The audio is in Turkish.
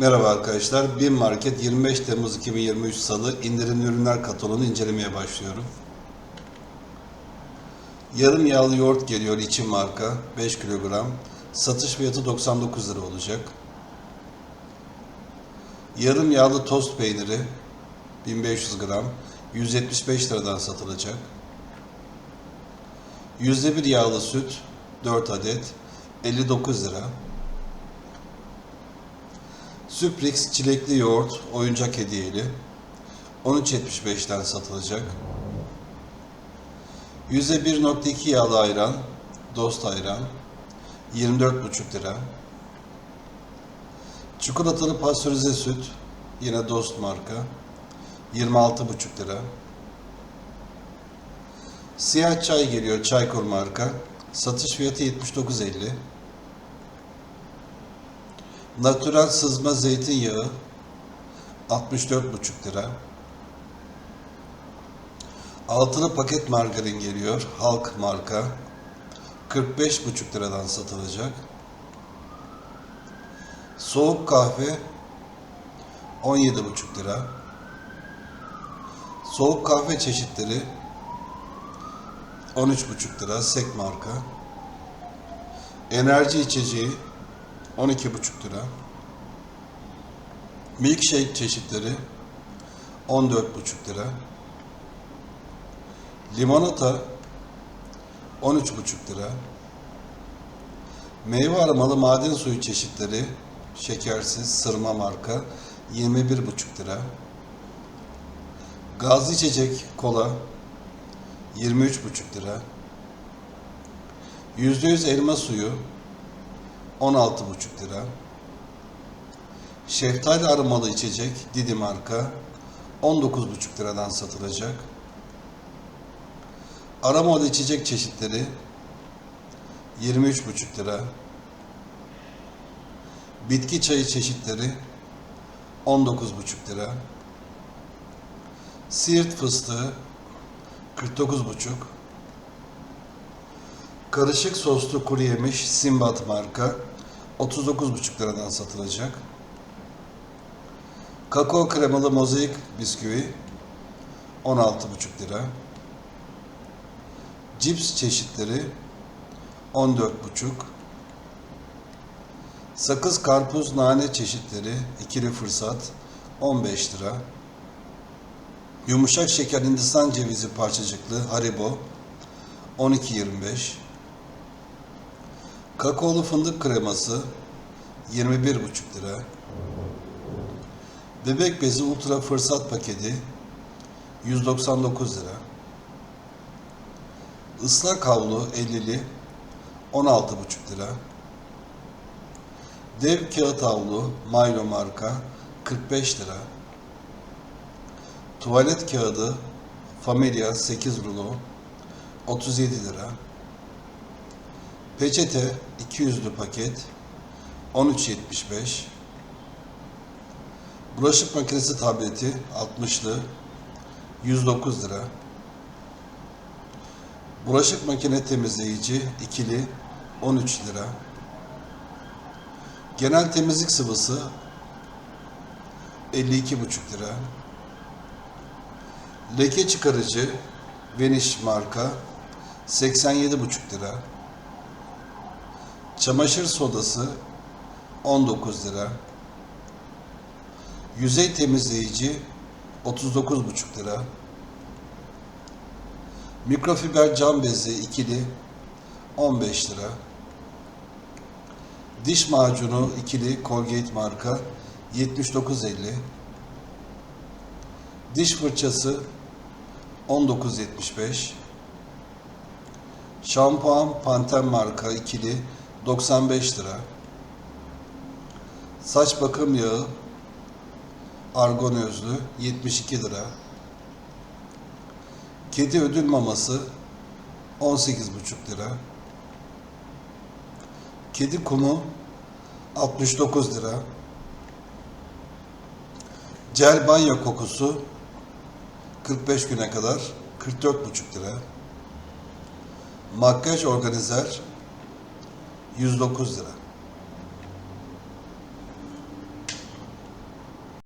Merhaba arkadaşlar. BİM Market 25 Temmuz 2023 Salı indirimli ürünler kataloğunu incelemeye başlıyorum. Yarım yağlı yoğurt geliyor için marka 5 kilogram. Satış fiyatı 99 lira olacak. Yarım yağlı tost peyniri 1500 gram 175 liradan satılacak. %1 yağlı süt 4 adet 59 lira. Süprix çilekli yoğurt oyuncak hediyeli 13.75'ten satılacak. %1.2 yağlı ayran, dost ayran 24.5 lira. Çikolatalı pastörize süt yine dost marka 26.5 lira. Siyah çay geliyor Çaykur marka. Satış fiyatı 79.50. Natural sızma zeytinyağı 64,5 lira. Altılı paket margarin geliyor. Halk marka. 45,5 liradan satılacak. Soğuk kahve 17,5 lira. Soğuk kahve çeşitleri 13,5 lira. Sek marka. Enerji içeceği 12,5 lira. Milkshake çeşitleri 14,5 lira. Limonata 13,5 lira. Meyve aromalı maden suyu çeşitleri şekersiz sırma marka 21,5 lira. Gazlı içecek kola 23,5 lira. %100 elma suyu 16,5 lira. Şeftali aromalı içecek Didi marka 19,5 liradan satılacak. Aromalı içecek çeşitleri 23,5 lira. Bitki çayı çeşitleri 19,5 lira. Siirt fıstığı 49,5 Karışık soslu kuru yemiş Simbat marka 39,5 liradan satılacak. Kakao kremalı mozaik bisküvi 16,5 lira. Cips çeşitleri 14,5 Sakız karpuz nane çeşitleri ikili fırsat 15 lira. Yumuşak şeker hindistan cevizi parçacıklı Haribo 12.25 Kakaolu fındık kreması 21,5 lira. Bebek bezi ultra fırsat paketi 199 lira. Islak havlu 50'li 16,5 lira. Dev kağıt havlu Milo marka 45 lira. Tuvalet kağıdı Familia 8 rulo 37 lira. Peçete 200'lü paket 13.75. Bulaşık makinesi tableti 60'lı 109 lira. Bulaşık makine temizleyici ikili 13 lira. Genel temizlik sıvısı 52,5 lira. Leke çıkarıcı Vanish marka 87,5 lira. Çamaşır sodası 19 lira. Yüzey temizleyici 39,5 lira. Mikrofiber cam bezi ikili 15 lira. Diş macunu ikili Colgate marka 79,50. Diş fırçası 19.75. Şampuan Pantene marka ikili 95 lira. Saç bakım yağı argon özlü 72 lira. Kedi ödül maması 18,5 lira. Kedi kumu 69 lira. Gel banyo kokusu 45 güne kadar 44,5 lira. Makyaj organizer 109 lira.